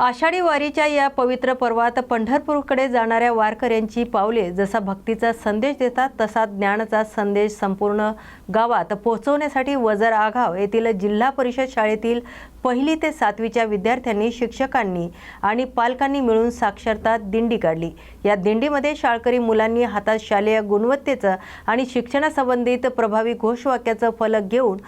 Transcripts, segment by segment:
आषाढी वारीच्या या पवित्र पर्वात पंढरपूरकडे जाणाऱ्या वारकऱ्यांची पावले जसा भक्तीचा संदेश देतात तसा ज्ञानाचा संदेश संपूर्ण गावात पोहोचवण्यासाठी वजर आघाव येथील जिल्हा परिषद शाळेतील पहिली ते सातवीच्या विद्यार्थ्यांनी शिक्षकांनी आणि पालकांनी मिळून साक्षरता दिंडी काढली. या दिंडीमध्ये शाळकरी मुलांनी हातात शालेय गुणवत्तेचं आणि शिक्षणासंबंधित प्रभावी घोषवाक्याचं फलक घेऊन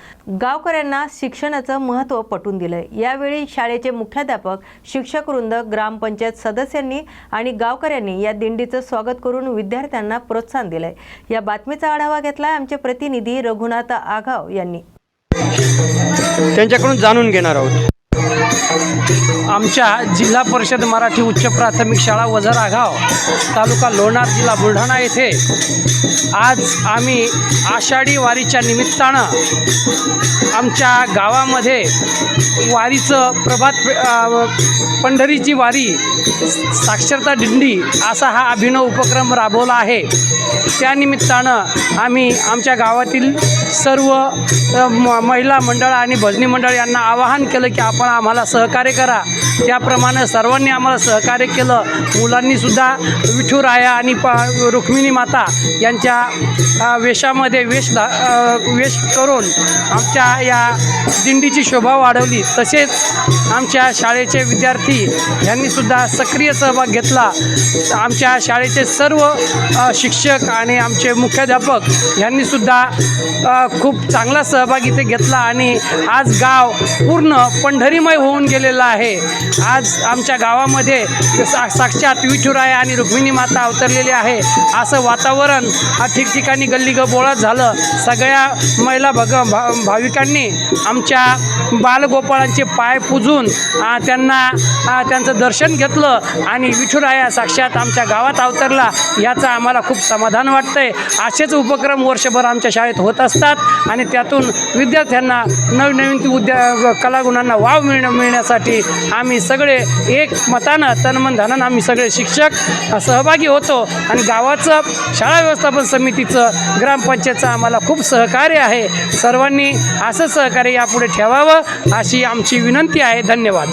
गावकऱ्यांना शिक्षणाचं महत्त्व पटवून दिलं यावेळी शाळेचे मुख्याध्यापक शिक्षक वृंद ग्रामपंचायत सदस्यांनी आणि गावकऱ्यांनी या दिंडीचं स्वागत करून विद्यार्थ्यांना प्रोत्साहन दिलंय. या बातमीचा आढावा घेतला आमचे प्रतिनिधी रघुनाथ आघाव यांनी. त्यांच्याकडून जाणून घेणार आहोत. आमच्या जिल्हा परिषद मराठी उच्च प्राथमिक शाळा वझर आगाव तालुका लोणार जिल्हा बुलढाणा येथे आज आम्ही आषाढी वारीच्या निमित्तानं आमच्या गावामध्ये वारीचं प्रभात पंढरीची वारी साक्षरता दिंडी असा हा अभिनव उपक्रम राबवला आहे. त्यानिमित्तानं आम्ही आमच्या गावातील सर्व म महिला मंडळ आणि भजनी मंडळ यांना आवाहन केलं की आपण आम्हाला सहकार्य करा. त्याप्रमाणे सर्वांनी आम्हाला सहकार्य केलं. मुलांनीसुद्धा विठुराया आणि प रुक्मिणी माता यांच्या वेशामध्ये वेश धा वेश करून आमच्या या दिंडीची शोभा वाढवली. तसेच आमच्या शाळेचे विद्यार्थी यांनीसुद्धा सक्रिय सहभाग घेतला. आमच्या शाळेचे सर्व शिक्षक आणि आमचे मुख्याध्यापक यांनीसुद्धा खूप चांगला सहभाग इथे घेतला आणि आज गाव पूर्ण पंढरीमय होऊन गेलेलं आहे. आज आमच्या गावामध्ये सा साक्षात विठुराय आणि रुक्मिणी माता अवतरलेली आहे. असं वातावरण हा ठिकठिकाणी गल्ली बोळात झालं. सगळ्या महिला भग भा भाविकांनी आमच्या बालगोपाळांचे पाय पूजून येऊन त्यांना त्यांचं दर्शन घेतलं आणि विठुराया साक्षात आमच्या गावात अवतरला. याचं आम्हाला खूप समाधान वाटतंय. असेच उपक्रम वर्षभर आमच्या शाळेत होत असतात आणि त्यातून विद्यार्थ्यांना नवनवीन उद्या कलागुणांना वाव मिळणं मिळण्यासाठी आम्ही सगळे एक मतानं तनमन धनानं आम्ही सगळे शिक्षक सहभागी होतो आणि गावाचं शाळा व्यवस्थापन समितीचं ग्रामपंचायतचं आम्हाला खूप सहकार्य आहे. सर्वांनी असं सहकार्य यापुढे ठेवावं अशी आमची विनंती आहे. धन्यवाद.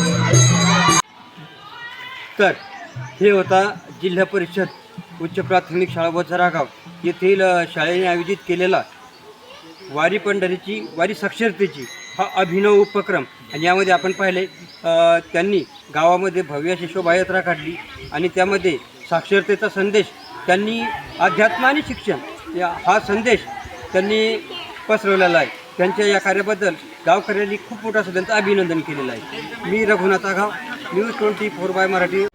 तर हे होता जिल्हा परिषद उच्च प्राथमिक शाळा वझरागाव येथील शाळेने आयोजित केलेला वारी पंढरीची वारी साक्षरतेची हा अभिनव उपक्रम. आणि यामध्ये आपण पाहिले त्यांनी गावामध्ये भव्य अशी शोभायात्रा काढली आणि त्यामध्ये साक्षरतेचा संदेश त्यांनी अध्यात्म आणि शिक्षण या हा संदेश त्यांनी पसरवलेला आहे. त्यांच्या या कार्याबद्दल गावकऱ्यांनी खूप मोठा असं अभिनंदन केलेलं आहे. मी Raghunath Aghav news twenty four by Marathi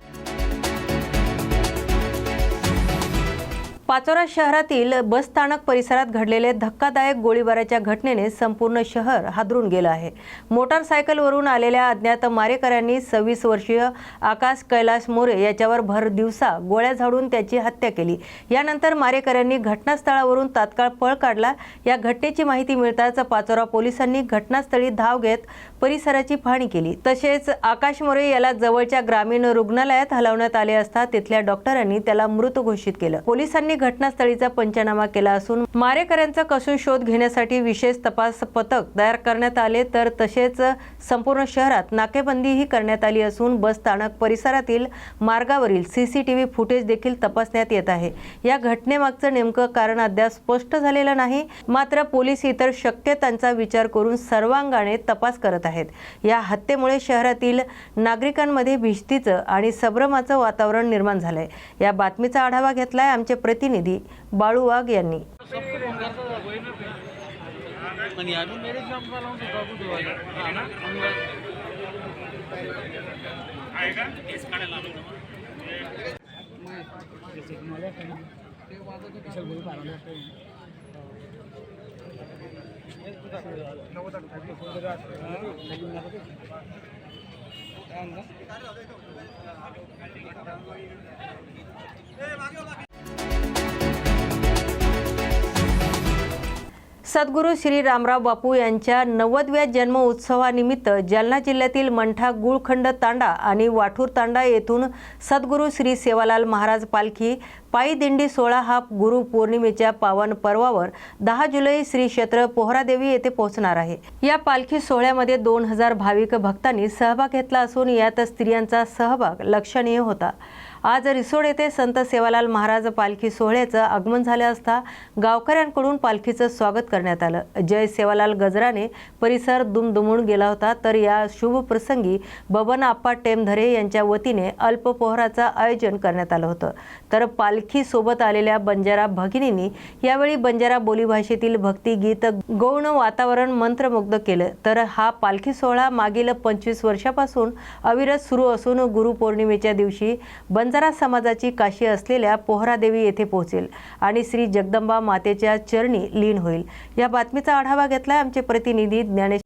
Pachora शहरातील बस स्थानक परिसरात घडलेले धक्कादायक गोळीबाराच्या घटनेने संपूर्ण शहर हादरून गेलं आहे. मोटारसायकलवरून आलेल्या अज्ञात मारेकऱ्यांनी सव्वीस वर्षीय आकाश कैलास मोरे याच्यावर भर दिवसा गोळ्या झाडून त्याची हत्या केली. यानंतर मारेकऱ्यांनी घटनास्थळावरून तात्काळ पळ काढला. या घटनेची माहिती मिळताच पाचोरा पोलिसांनी घटनास्थळी धाव घेत परिसराची पाहणी केली. तसेच आकाश मोरे याला जवळच्या ग्रामीण रुग्णालयात हलवण्यात आले असता तिथल्या डॉक्टरांनी त्याला मृत घोषित केलं. पोलिसांनी घटनास्थळीचा पंचनामा केला असून मारेकऱ्यांचा कसून शोध घेण्यासाठी विशेष तपास पथक तयार करण्यात आले तर तसेच संपूर्ण शहरात नाकेबंदीही करण्यात आली असून बस स्थानक परिसरातील मार्गावरील सीसीटीव्ही फुटेज देखील तपासण्यात येत आहे. या घटनेमागचं नेमकं कारण अद्याप स्पष्ट झालेलं नाही मात्र पोलीस इतर शक्यतांचा विचार करून सर्वांगाने तपास करत आहेत. या हत्येमुळे शहरातील नागरिकांमध्ये भीतीचं आणि संभ्रमाचं वातावरण निर्माण झालंय. या बातमीचा आढावा घेतलाय आमचे प्रतिनिधी कार्यक्रमांमध्येही बाळू वाघ यांनी ए मागे सद्गुरू श्री रामराव बापू यांच्या नव्वदव्या जन्म उत्सवानिमित्त जालना जिल्ह्यातील मंठा गुळखंड तांडा आणि वाठूर तांडा येथून सद्गुरू श्री सेवालाल महाराज पालखी पायी दिंडी सोळा हा गुरु पौर्णिमेच्या पावन पर्वावर दहा जुलै श्री क्षेत्र पोहरादेवी येथे पोहोचणार आहे. या पालखी सोहळ्यामध्ये दोन हजार भाविक भक्तांनी सहभाग घेतला असून यात स्त्रियांचा सहभाग लक्षणीय होता. आज रिसोड येथे संत सेवालाल महाराज पालखी सोहळ्याचं आगमन झाले असता गावकऱ्यांकडून पालखीचं स्वागत करण्यात आलं. जय सेवालाल गजराने परिसर दुमदुमून गेला होता तर या शुभ प्रसंगी बबन आप्पा टेमधरे यांच्या वतीने अल्पपोहराचं आयोजन करण्यात आलं होतं. तर पालखी सोबत आलेल्या बंजारा भगिनींनी यावेळी बंजारा बोलीभाषेतील भक्तिगीत गौण वातावरण मंत्रमुग्ध केलं. तर हा पालखी सोहळा मागील पंचवीस वर्षापासून अविरत सुरू असून गुरुपौर्णिमेच्या दिवशी बंजारा समाजाची काशी असलेल्या पोहरादेवी येथे पोहोचेल आणि श्री जगदंबा मातेच्या चरणी लीन होईल. या बातमीचा आढावा घेतलाय आमचे प्रतिनिधी ज्ञानेश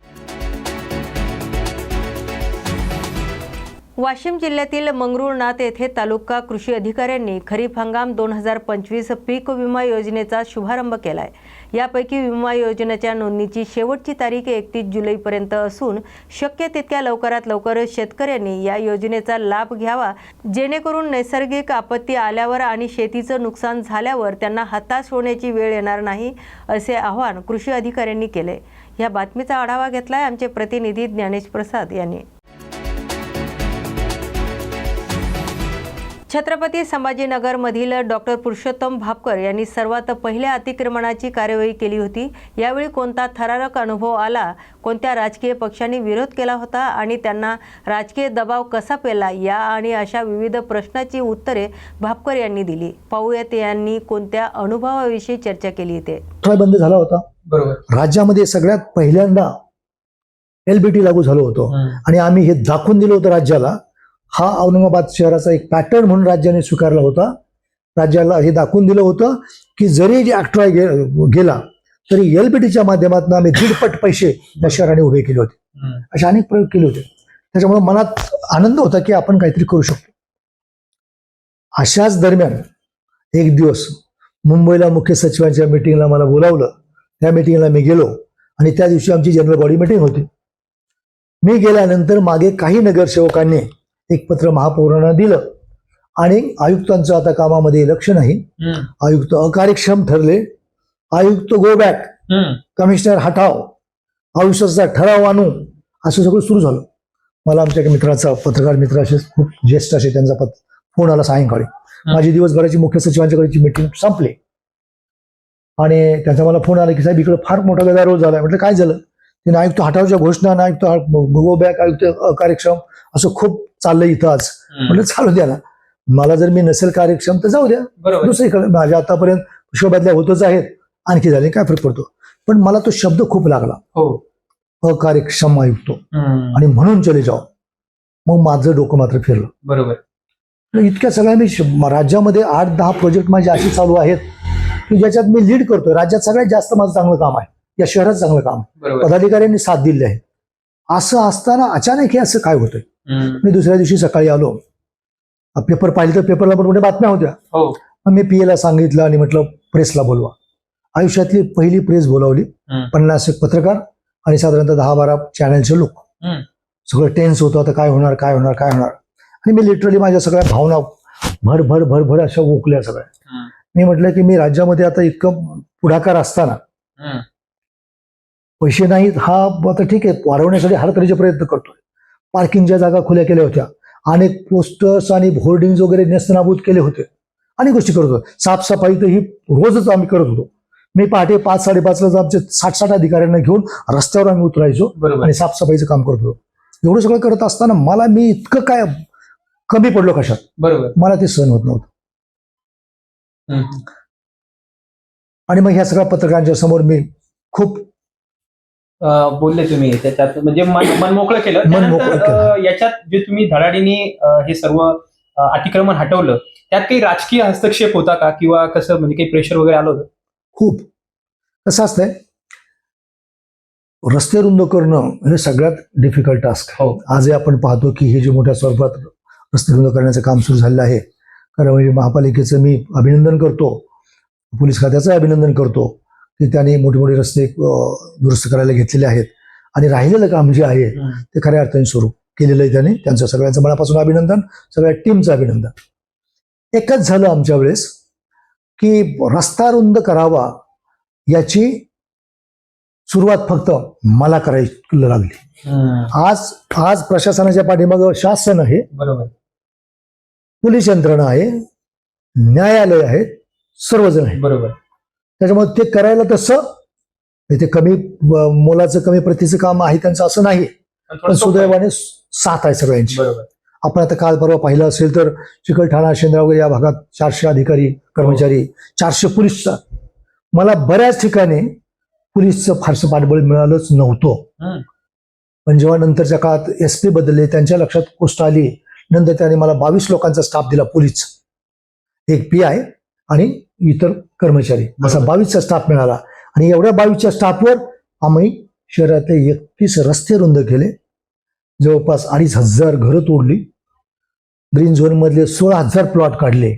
वाशिम जिल्ह्यातील मंगरुळनाथ येथे तालुका कृषी अधिकाऱ्यांनी खरीप हंगाम दोन हजार पंचवीस पीक विमा योजनेचा शुभारंभ केलाय. यापैकी विमा योजनेच्या नोंदणीची शेवटची तारीख एकतीस जुलैपर्यंत असून शक्य तितक्या लवकरात लवकर शेतकऱ्यांनी या योजनेचा लाभ घ्यावा जेणेकरून नैसर्गिक आपत्ती आल्यावर आणि शेतीचं नुकसान झाल्यावर त्यांना हताश होण्याची वेळ येणार नाही असे आवाहन कृषी अधिकाऱ्यांनी केले. या बातमीचा आढावा घेतलाय आमचे प्रतिनिधी ज्ञानेश प्रसाद यांनी. छत्रपती संभाजीनगरमधील डॉक्टर पुरुषोत्तम भापकर यांनी सर्वात पहिल्या अतिक्रमणाची कार्यवाही केली होती. यावेळी कोणता थरारक अनुभव आला? कोणत्या राजकीय पक्षांनी विरोध केला होता? आणि त्यांना राजकीय दबाव कसा पेला? या आणि अशा विविध प्रश्नाची उत्तरे भापकर यांनी दिली. पाहूयात यांनी कोणत्या अनुभवाविषयी चर्चा केली ते. बंद झाला होता. बरोबर. राज्यामध्ये सगळ्यात पहिल्यांदा एलबीटी लागू झालं होतं. आणि आम्ही हे दाखवून दिलं होतं राज्याला हा औरंगाबाद शहराचा एक पॅटर्न म्हणून राज्याने स्वीकारला होता. राज्याला हे दाखवून दिलं होतं की जरी जे अक्ट्रॉय गे गेला तरी एलबीटीच्या माध्यमातून आम्ही दीडपट पैसे या शहराने उभे केले होते. असे अनेक प्रयोग केले होते. त्याच्यामुळे मनात आनंद होता की आपण काहीतरी करू शकतो. अशाच दरम्यान एक दिवस मुंबईला मुख्य सचिवांच्या मिटिंगला मला बोलावलं. त्या मिटिंगला मी गेलो आणि त्या दिवशी आमची जनरल बॉडी मिटिंग होती. मी गेल्यानंतर मागे काही नगरसेवकांनी एक पत्र महापौरांना दिलं. आणि आयुक्तांचं आता कामामध्ये लक्ष नाही. आयुक्त अकार्यक्षम ठरले. आयुक्त गो बॅक कमिशनर हटाव. आयुष्याचा ठराव आणू. असं सगळं सुरू झालं. मला आमच्या एका मित्राचा पत्रकार मित्र असे खूप ज्येष्ठ असे त्यांचा पत फोन आला सायंकाळी. माझी दिवसभराची मुख्य सचिवांच्याकडची मिटिंग संपली. आणि त्यांचा मला फोन आला की साहेब इकडे फार मोठा गदारोळ झालाय. म्हटलं काय झालं? तिने आयुक्त हटावच्या घोषणा आयुक्त गो बॅक आयुक्त कार्यक्षम असं खूप चाललंय इथं आज. म्हटलं चालू द्या ना. मला जर मी नसेल कार्यक्षम तर जाऊ द्या. दुसरीकडे. माझ्या आतापर्यंत शोभातल्या होतच आहेत. आणखी झाले काय फरक पडतो? पण मला तो शब्द खूप लागला. हो. अकार्यक्षम आयुक्त. आणि म्हणून चले जाओ. मग माझं डोकं मात्र फिरलं. बरोबर. इतक्या सगळ्या मी राज्यामध्ये आठ दहा प्रोजेक्ट माझे असे चालू आहेत की ज्याच्यात मी लीड करतोय. राज्यात सगळ्यात जास्त माझं चांगलं काम आहे. या शहरात चांगलं काम पदाधिकाऱ्यांनी साथ दिली आहे. असं असताना अचानक हे असं काय होतंय? मी दुसऱ्या दिवशी सकाळी आलो. पेपर पाहिलं तर पेपरला पण मोठ्या बातम्या होत्या. हो. मग मी पी एला सांगितलं आणि म्हटलं प्रेसला बोलवा. आयुष्यातली पहिली प्रेस बोलावली. पन्नास एक पत्रकार आणि साधारणतः दहा बारा चॅनलचे लोक. सगळं टेन्स होतं. आता काय होणार काय होणार काय होणार? आणि मी लिटरली माझ्या सगळ्या भावना भर भर भर भर अशा ओकल्या सगळ्या. मी म्हटलं की मी राज्यामध्ये आता इतकं पुढाकार असताना पैसे नाहीत. हा आता ठीक आहे. वाढवण्यासाठी हर तऱ्हेचे प्रयत्न करतोय. पार्किंगच्या जागा खुल्या केल्या होत्या. अनेक पोस्टर्स आणि होर्डिंग्स वगैरे नेस्तनाबूत केले होते. अनेक गोष्टी करत होतो. साफसफाई तर ही रोजच आम्ही करत होतो. मी पहाटे पाच साडेपाचला आमचे साठ साठ अधिकाऱ्यांना घेऊन रस्त्यावर आम्ही उतरायचो आणि साफसफाईचं काम करत होतो. एवढं सगळं करत असताना मला मी इतकं काय कमी पडलो कशात? बरोबर. मला ते सहन होत नव्हतं. आणि मग ह्या सगळ्या पत्रकारांच्या समोर मी खूप बोलले तुम्ही त्याच्यात म्हणजे मन मन मोकळं केलं. त्यानंतर, याच्यात जे तुम्ही धडाडीने हे सर्व अतिक्रमण हटवलं त्यात काही राजकीय हस्तक्षेप होता का? किंवा कसं म्हणजे काही प्रेशर वगैरे आलं होतं? खूप. कसं असतंय? रस्ते रुंद करणं हे सगळ्यात डिफिकल्ट टास्क हो. आजही आपण पाहतो की हे जे मोठ्या स्वरूपात रस्ते रुंद करण्याचं काम सुरू झालेलं आहे कारण म्हणजे महापालिकेचं मी अभिनंदन करतो पोलीस खात्याचं अभिनंदन करतो की त्यांनी मोठे मोठे रस्ते दुरुस्त करायला घेतलेले आहेत. आणि राहिलेलं काम जे आहे ते खऱ्या अर्थाने सुरू केलेलं आहे त्यांनी. त्यांचं सगळ्यांचं मनापासून अभिनंदन सगळ्या टीमचं अभिनंदन. एकच झालं आमच्या वेळेस की रस्ता रुंद करावा याची सुरुवात फक्त मला करायला लागली. आज आज प्रशासनाच्या पाठीमागं शासन आहे. बरोबर. पोलीस यंत्रणा आहे. न्यायालय आहे सर्वजण आहे बरोबर. त्याच्यामुळे ते करायला तसं ते कमी मोलाचं कमी प्रतीचं काम आहे त्यांचं असं नाही पण सुदैवाने साथ आहे सगळ्यांची. बरोबर. आपण आता काल परवा पाहिलं असेल तर चिकलठाणा शेंद्रा वगैरे या भागात चारशे अधिकारी कर्मचारी चारशे पोलीस मला बऱ्याच ठिकाणी पोलीसचं फारसं पाठबळ मिळालंच नव्हतं. पण जेव्हा नंतरच्या काळात एस पी बदलले त्यांच्या लक्षात गोष्ट आली नंतर त्यांनी मला बावीस लोकांचा स्टाफ दिला पोलीस. एक पी आय आणि इतर कर्मचारी. असा बावीसचा स्टाफ मिळाला. आणि एवढ्या बावीसच्या स्टाफवर आम्ही शहरातले एकतीस रस्ते रुंद केले. जवळपास अडीच हजार घरं तोडली. ग्रीन झोनमधले सोळा हजार प्लॉट काढले.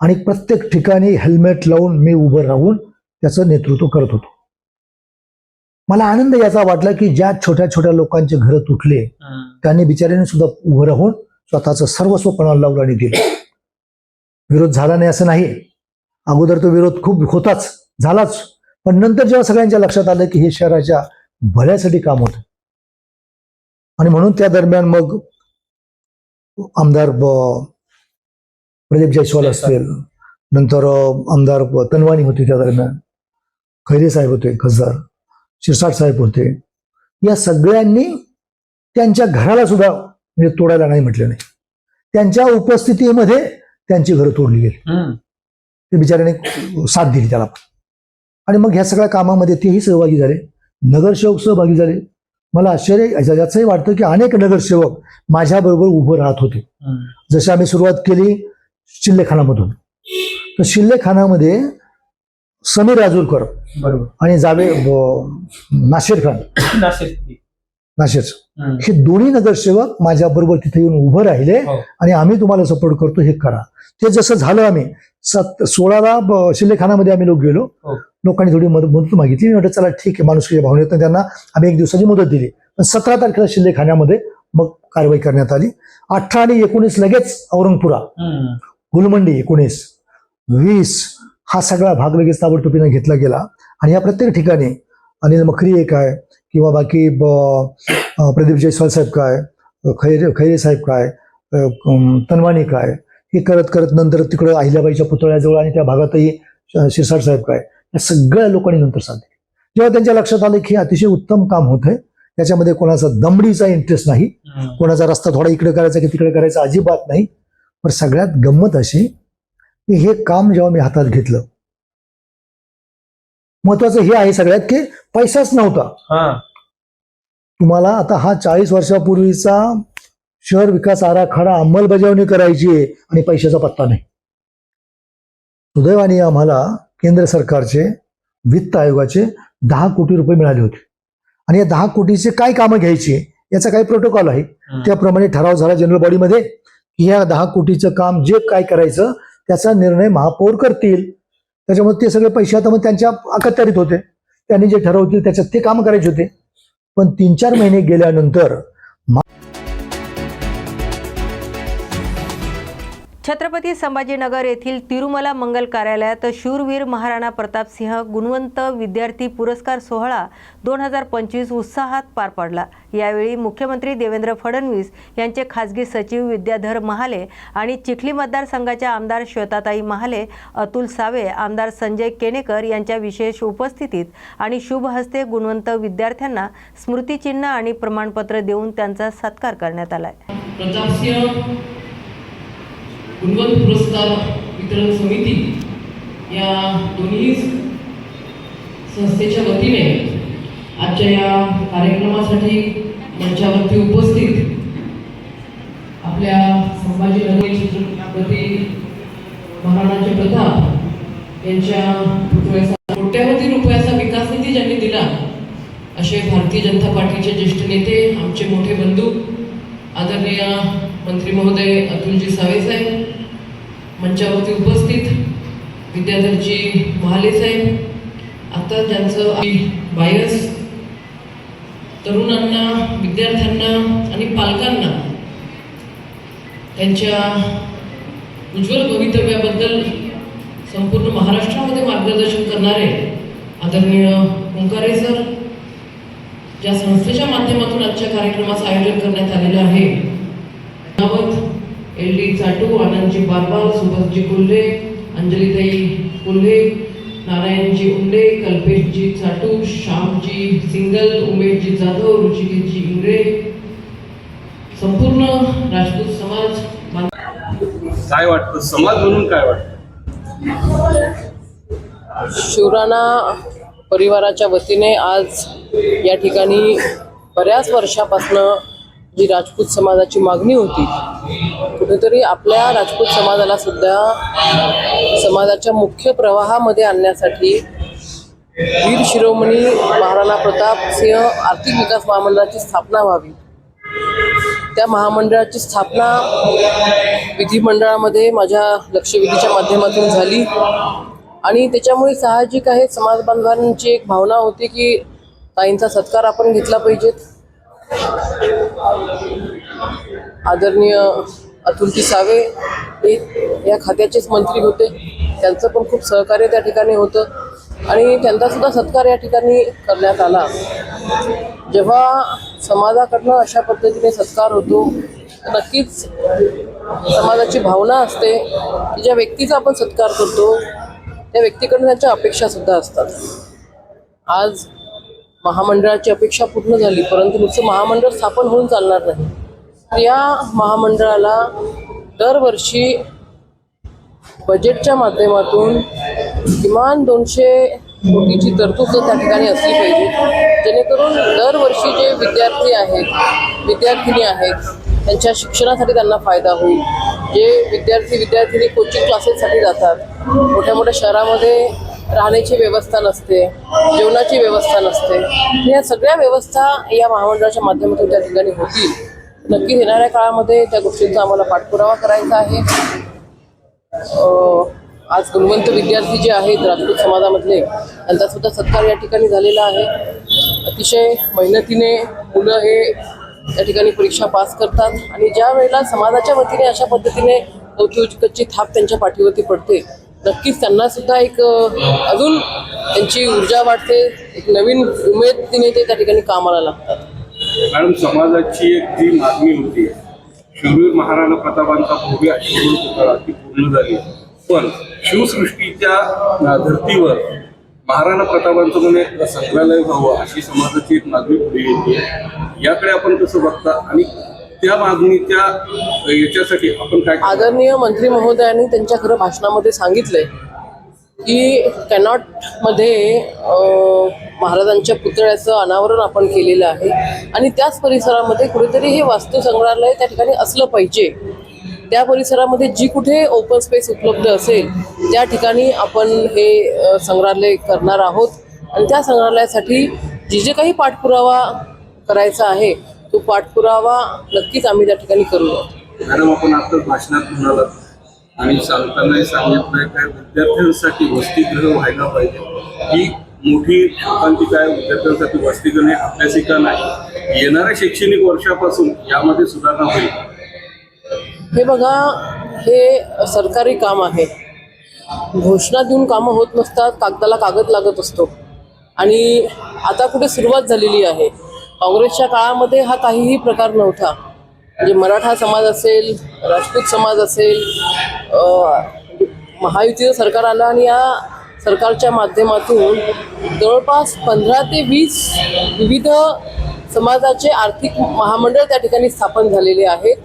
आणि प्रत्येक ठिकाणी हेल्मेट लावून मी उभं राहून त्याचं नेतृत्व करत होतो. मला आनंद याचा वाटला की ज्या छोट्या छोट्या लोकांचे घरं तुटले त्यांनी बिचाऱ्याने सुद्धा उभं राहून स्वतःचं सर्वस्व पणाला लावलं आणि दिलं विरोध झाला नाही असं नाही अगोदर तो विरोध खूप होताच झालाच. पण नंतर जेव्हा सगळ्यांच्या लक्षात आलं की हे शहराच्या भल्यासाठी काम होतं. आणि म्हणून त्या दरम्यान मग आमदार ब- प्रदीप जयस्वाल असतील नंतर आमदार ब- तनवानी होते त्या दरम्यान खैरे साहेब होते खासदार शिरसाट साहेब होते. या सगळ्यांनी त्यांच्या घराला सुद्धा म्हणजे तोडायला नाही म्हटलं नाही. त्यांच्या उपस्थितीमध्ये त्यांची घरं तोडली गेली. ते बिचाऱ्याने साथ दिली त्याला. आणि मग ह्या सगळ्या कामामध्ये तेही सहभागी झाले. नगरसेवक सहभागी झाले. मला आश्चर्य याचं- याचंही वाटतं की अनेक नगरसेवक माझ्याबरोबर उभं राहत होते. जशी आम्ही सुरुवात केली शिल्लेखानामधून. तर शिल्लेखानामध्ये समीर राजूरकर बरोबर. आणि जावे नाशिर खान नाशिर हे दोन्ही नगरसेवक माझ्याबरोबर तिथे येऊन उभं राहिले हो. आणि आम्ही तुम्हाला सपोर्ट करतो हे करा. ते जसं झालं आम्ही सत सोळाला शिल्लेखानामध्ये आम्ही लोक गेलो. हो. लोकांनी थोडी मदत मदत मागितली. मी म्हटलं चला ठीक आहे माणुसकीच्या भावनेतून त्यांना आम्ही एक दिवसाची मुदत दिली. पण सतरा तारखेला शिल्लेखान्यामध्ये मग कारवाई करण्यात आली. अठरा आणि एकोणीस लगेच औरंगपुरा गुलमंडी एकोणीस वीस हा सगळा भाग लगेच ताबडतोबीने घेतला गेला. आणि या प्रत्येक ठिकाणी अनिल मखरी एक आहे किंवा बाकी प्रदीप जयस्वाल साहेब काय खैरे खैरे साहेब काय तनवानी काय हे करत करत नंतर तिकडं अहिल्याबाईच्या पुतळ्याजवळ आणि त्या भागातही शिरसाट साहेब काय या सगळ्या लोकांनी नंतर साथ दिली. जेव्हा त्यांच्या लक्षात आलं की हे अतिशय उत्तम काम होत आहे त्याच्यामध्ये कोणाचा दमडीचा इंटरेस्ट नाही कोणाचा रस्ता थोडा इकडे करायचा की तिकडे करायचा अजिबात नाही पण सगळ्यात गंमत अशी की हे काम जेव्हा मी हातात घेतलं महत्वाचं हे आहे सगळ्यात की पैसाच नव्हता. तुम्हाला आता हा चाळीस वर्षापूर्वीचा शहर विकास आराखडा अंमलबजावणी करायची आहे आणि पैशाचा पत्ता नाही. सुदैवाने आम्हाला केंद्र सरकारचे वित्त आयोगाचे दहा कोटी रुपये मिळाले होते. आणि या दहा कोटीचे काय कामं घ्यायची याचा काही प्रोटोकॉल आहे. त्याप्रमाणे ठराव झाला जनरल बॉडीमध्ये की या दहा कोटीचं काम जे काय करायचं त्याचा निर्णय महापौर करतील. त्याच्यामुळे ते सगळे पैसे आता मग त्यांच्या अखत्यारीत होते. त्यांनी जे ठरवतील त्याच्यात ते काम करायचे होते. पण तीन चार महिने गेल्यानंतर छत्रपती संभाजीनगर येथील तिरुमला मंगल कार्यालयात शूरवीर महाराणा प्रतापसिंह गुणवंत विद्यार्थी पुरस्कार सोहळा दोन हजार पंचवीस उत्साहात पार पडला. यावेळी मुख्यमंत्री देवेंद्र फडणवीस यांचे खासगी सचिव विद्याधर महाले आणि चिखली मतदारसंघाच्या आमदार श्वेताताई महाले अतुल सावे आमदार संजय केनेकर यांच्या विशेष उपस्थितीत आणि शुभहस्ते गुणवंत विद्यार्थ्यांना स्मृतिचिन्ह आणि प्रमाणपत्र देऊन त्यांचा सत्कार करण्यात आला आहे गुणवंत पुरस्कार वितरण समिती या दोन्ही संस्थेच्या वतीने आजच्या या कार्यक्रमासाठी यांच्यावरती उपस्थित आपल्या संभाजीनगर छत्रपती महाराणाचे प्रताप यांच्या पुतळ्याचा कोट्यावधी रुपयाचा विकास निधी ज्यांनी दिला असे भारतीय जनता पार्टीचे ज्येष्ठ नेते आमचे मोठे बंधू आदरणीय मंत्री महोदय अतुलजी सावे साहेब मंचावरती उपस्थित विद्याधरजी महाले साहेब आता ज्यांचं बायस तरुणांना विद्यार्थ्यांना आणि पालकांना त्यांच्या उज्ज्वल भवितव्याबद्दल संपूर्ण महाराष्ट्रामध्ये मार्गदर्शन करणारे आदरणीय ओंकारे सर ज्या संस्थेच्या माध्यमातून आजच्या कार्यक्रमाचं आयोजन करण्यात आलेलं आहे नावत एल डी चाटू आनंदजी बारबाल सुभाषजी कोल्हे अंजलीताई कोल्हे नारायणजी उंडे कल्पेशजी चाटू श्यामजी सिंगल उमेशजी जाधव ऋषिकेशजी इंगळे. संपूर्ण राजपूत समाज काय वाटतं? समाज म्हणून काय वाटतं? शिवराणा परिवाराच्या वतीने आज या ठिकाणी बऱ्याच वर्षापासनं जी राजपूत समाजाची मागणी होती कुठेतरी आपल्या राजपूत समाजाला सुद्धा समाजाच्या मुख्य प्रवाहामध्ये आणण्यासाठी वीर शिरोमणी महाराणा प्रताप सिंह आर्थिक विकास महामंडळाची स्थापना व्हावी. त्या महामंडळाची स्थापना विधिमंडळामध्ये माझ्या लक्षवेधीच्या माध्यमातून झाली. आणि त्याच्यामुळे साहजिक आहे समाज बांधवांची एक भावना होती की ताईंचा सत्कार आपण घेतला पाहिजेत. आदरणीय अतुल सावे हे या खात्याचेच मंत्री होते. त्यांचं पण खूप सहकार्य त्या ठिकाणी होतं. आणि त्यांचा सुद्धा सत्कार या ठिकाणी करण्यात आला. जेव्हा समाजाकडनं अशा पद्धतीने सत्कार होतो नक्कीच समाजाची भावना असते की ज्या व्यक्तीचा आपण सत्कार करतो त्या व्यक्तीकडून त्यांच्या अपेक्षासुद्धा असतात. आज महामंडळाची अपेक्षा पूर्ण झाली परंतु नुसतं महामंडळ स्थापन होऊन चालणार नाही. या महामंडळाला दरवर्षी बजेटच्या माध्यमातून किमान दोनशे कोटीची तरतूद जर त्या ठिकाणी असली पाहिजे जेणेकरून दरवर्षी जे विद्यार्थी आहेत विद्यार्थिनी आहेत त्यांच्या शिक्षणासाठी त्यांना फायदा होईल. जे विद्यार्थी विद्यार्थिनी कोचिंग क्लासेससाठी जातात मोठ्या मोठ्या शहरामध्ये राहण्याची व्यवस्था नसते जेवणाची व्यवस्था नसते. या सगळ्या व्यवस्था या महामंडळाच्या माध्यमातून त्या ठिकाणी होतील. नक्की येणाऱ्या काळामध्ये त्या गोष्टींचा आम्हाला पाठपुरावा करायचा आहे. आज गुणवंत विद्यार्थी जे आहेत राजपूत समाजामधले त्यांचा सुद्धा सत्कार या ठिकाणी झालेला आहे. अतिशय मेहनतीने मुलं हे या ठिकाणी परीक्षा पास करतात आणि ज्या वेळेला समाजाच्या वतीने अशा पद्धतीने कौतुकाची थाप त्यांच्या पाठीवरती पडते नक्कीच त्यांना सुद्धा एक अजून त्यांची ऊर्जा वाढते. एक नवीन उमेदीने ते त्या ठिकाणी कामाला लागतात. मॅडम समाजाची एक जी मागणी होती शूरवीर महाराणा प्रतापांचा भव्य शिवूर पुतळा ती पूर्ण झाली. पण शिवसृष्टीच्या धर्तीवर महाराणा प्रतापांचं म्हणून एक संग्रहालय व्हावं अशी समाजाची एक मागणी पुढे येते याकडे आपण कसं बघता आणि त्या मागणीच्या याच्यासाठी आपण काय आदरणीय मंत्री महोदयांनी त्यांच्या खरं भाषणामध्ये सांगितलंय की कॅनॉटमध्ये महाराजांच्या पुतळ्याचं अनावरण आपण केलेलं आहे. आणि त्याच परिसरामध्ये कुठेतरी हे वास्तू संग्रहालय त्या ठिकाणी असलं पाहिजे. त्या परिसरामध्ये जी कुठे ओपन स्पेस उपलब्ध असेल त्या ठिकाणी आपण हे संग्रहालय करणार आहोत. आणि त्या संग्रहालयासाठी जे जे काही पाठपुरावा करायचा आहे तो पाठपुरावा नक्कीच आम्ही त्या ठिकाणी करूया मॅडम आपण आता भाषणात म्हणालात आणि सांगतानाही सांगितलंय काय विद्यार्थ्यांसाठी वसतिगृह व्हायला पाहिजे. ही मोठी शोकांतिका काय विद्यार्थ्यांसाठी वसतिगृह हे अभ्यासिका नाही. येणाऱ्या शैक्षणिक वर्षापासून यामध्ये सुधारणा होईल. हे बघा हे सरकारी काम आहे. घोषणा देऊन कामं होत नसतात कागदाला कागद लागत असतो. आणि आता कुठे सुरुवात झालेली आहे. काँग्रेसच्या काळामध्ये हा काहीही प्रकार नव्हता. म्हणजे मराठा समाज असेल राजपूत समाज असेल महायुतीचं सरकार आलं आणि या सरकारच्या माध्यमातून जवळपास पंधरा ते वीस विविध समाजाचे आर्थिक महामंडळ त्या ठिकाणी स्थापन झालेले आहेत.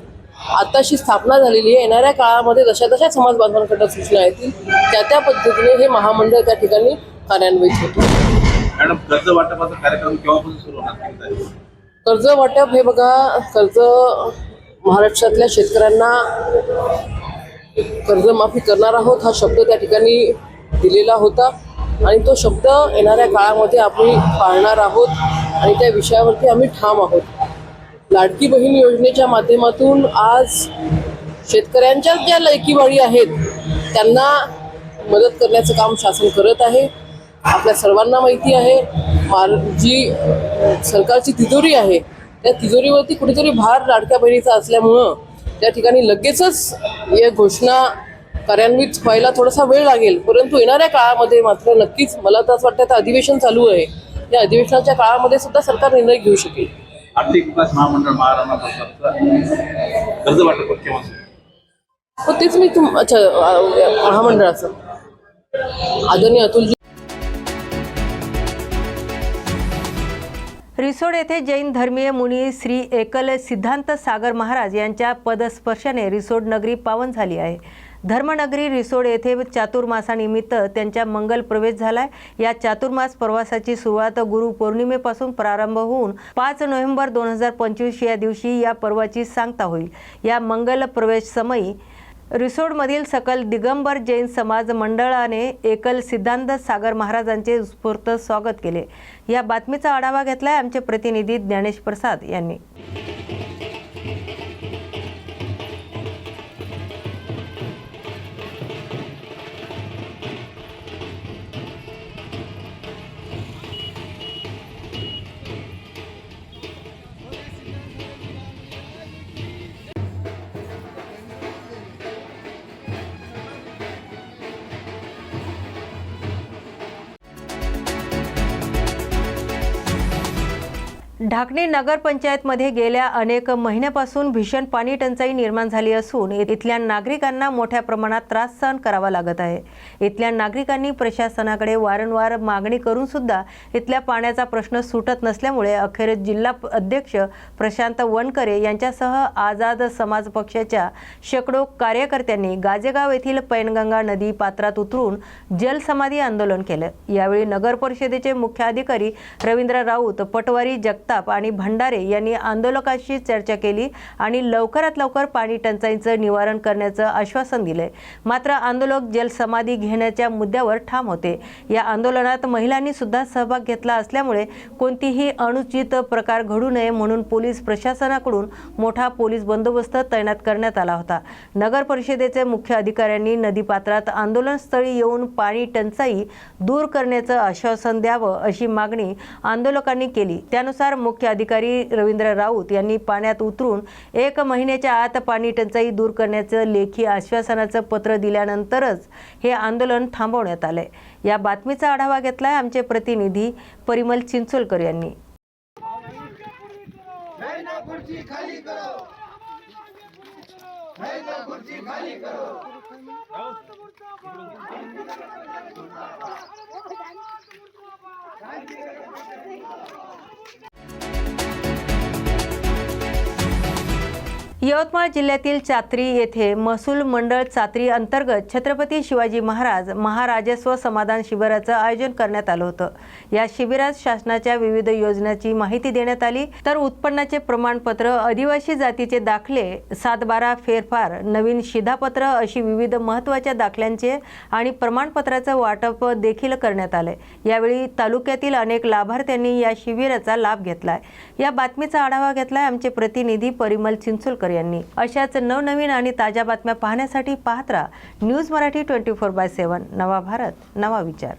आताशी स्थापना झालेली आहे. येणाऱ्या काळामध्ये जशा जशा समाज बांधवांकडनं सूचना येतील त्या त्या पद्धतीने हे महामंडळ त्या ठिकाणी कार्यान्वित होते मॅडम कर्ज वाटपाचा कार्यक्रम केव्हापासून सुरू होणार? कर्ज वाटप हे बघा कर्ज महाराष्ट्रातल्या शेतकऱ्यांना कर्जमाफी करणार आहोत हा शब्द त्या ठिकाणी दिलेला होता. आणि तो शब्द येणाऱ्या काळामध्ये आपण पाळणार आहोत आणि त्या विषयावरती आम्ही ठाम आहोत. लाडकी बहीण योजनेच्या माध्यमातून आज शेतकऱ्यांच्या ज्या लयकीवाळी आहेत त्यांना मदत करण्याचं काम शासन करत आहे. आपल्या सर्वांना माहिती आहे. मार जी सरकारची तिजोरी आहे त्या तिजोरीवरती कुठेतरी भार लाडक्या बहिणीचा असल्यामुळं त्या ठिकाणी लगेचच या घोषणा कार्यान्वित व्हायला थोडासा वेळ लागेल. परंतु येणाऱ्या काळामध्ये मात्र नक्कीच मला तर असं वाटतं आता अधिवेशन चालू आहे. या अधिवेशनाच्या काळामध्ये सुद्धा सरकार निर्णय घेऊ शकेल. आर्थिक विकास महामंडळ महाराणा कर्ज वाटप? हो तेच मी तुम अच्छा महामंडळाचं. आदरणीय अतुलजी रिसोड येथे जैन धर्मीय मुनी श्री एकल सिद्धांत सागर महाराज यांच्या पदस्पर्शाने रिसोड नगरी पावन झाली आहे. धर्मनगरी रिसोड येथे चातुर्मासानिमित्त त्यांच्या मंगल प्रवेश झालाय. या चातुर्मास प्रवासाची सुरुवात गुरु पौर्णिमेपासून प्रारंभ होऊन पाच नोव्हेंबर दोन हजार पंचवीस या दिवशी या पर्वाची सांगता होईल. या मंगल प्रवेश समयी रिसोडमधील सकल दिगंबर जैन समाज मंडळाने एकल सिद्धांत सागर महाराजांचे उत्स्फूर्त स्वागत केले. या बातमीचा आढावा घेतलाय आमचे प्रतिनिधी ज्ञानेश प्रसाद यांनी. ढाकणी नगरपंचायतमध्ये गेल्या अनेक महिन्यापासून भीषण पाणी टंचाई निर्माण झाली असून इथल्या नागरिकांना मोठ्या प्रमाणात त्रास सहन करावा लागत आहे. इथल्या नागरिकांनी प्रशासनाकडे वारंवार मागणी करून सुद्धा इथल्या पाण्याचा प्रश्न सुटत नसल्यामुळे अखेर जिल्हा अध्यक्ष प्रशांत वनकरे यांच्यासह आझाद समाज पक्षाच्या शेकडो कार्यकर्त्यांनी गाजेगाव येथील पैनगंगा नदी पात्रात उतरून जलसमाधी आंदोलन केलं. यावेळी नगर परिषदेचे मुख्य अधिकारी रवींद्र राऊत पटवारी जगताप आणि भंडारे यांनी आंदोलकांशी चर्चा केली आणि लवकरात लवकर पाणी टंचाईचं निवारण करण्याचं आश्वासन दिलंय मात्र आंदोलक जलसमाधी घेण्याच्या मुद्द्यावर ठाम होते. या आंदोलनात महिलांनी सुद्धा सहभाग घेतला असल्यामुळे कोणतीही अनुचित प्रकार घडू नये म्हणून पोलीस प्रशासनाकडून मोठा पोलीस बंदोबस्त तैनात करण्यात आला होता. नगर परिषदेचे मुख्य अधिकाऱ्यांनी नदीपात्रात आंदोलनस्थळी येऊन पाणी टंचाई दूर करण्याचं आश्वासन द्यावं अशी मागणी आंदोलकांनी केली. त्यानुसार मुख्य मुख्य अधिकारी रवींद्र राऊत यांनी पाण्यात उतरून एक महिन्याच्या आत पाणी टंचाई दूर करण्याचं लेखी आश्वासनाचं पत्र दिल्यानंतरच हे आंदोलन थांबवण्यात आलंय. या बातमीचा आढावा घेतलाय आमचे प्रतिनिधी परिमल चिंचोलकर यांनी. यवतमाळ जिल्ह्यातील चात्री येथे महसूल मंडळ चात्री अंतर्गत छत्रपती शिवाजी महाराज महाराजस्व समाधान शिबिराचं आयोजन करण्यात आलं होतं. या शिबिरात शासनाच्या विविध योजनांची माहिती देण्यात आली. तर उत्पन्नाचे प्रमाणपत्र आदिवासी जातीचे दाखले सातबारा फेरफार नवीन शिधापत्र अशी विविध महत्त्वाच्या दाखल्यांचे आणि प्रमाणपत्राचं वाटप देखील करण्यात आले यावेळी तालुक्यातील अनेक लाभार्थ्यांनी या शिबिराचा लाभ घेतलाय. या बातमीचा आढावा घेतलाय आमचे प्रतिनिधी परिमल चिंचोलकर. यांनी. अशाच नवनवीन आणि ताज्या बातम्या पाहण्यासाठी पाहत राहा. News Marathi twenty four by seven. नवा भारत नवा विचार.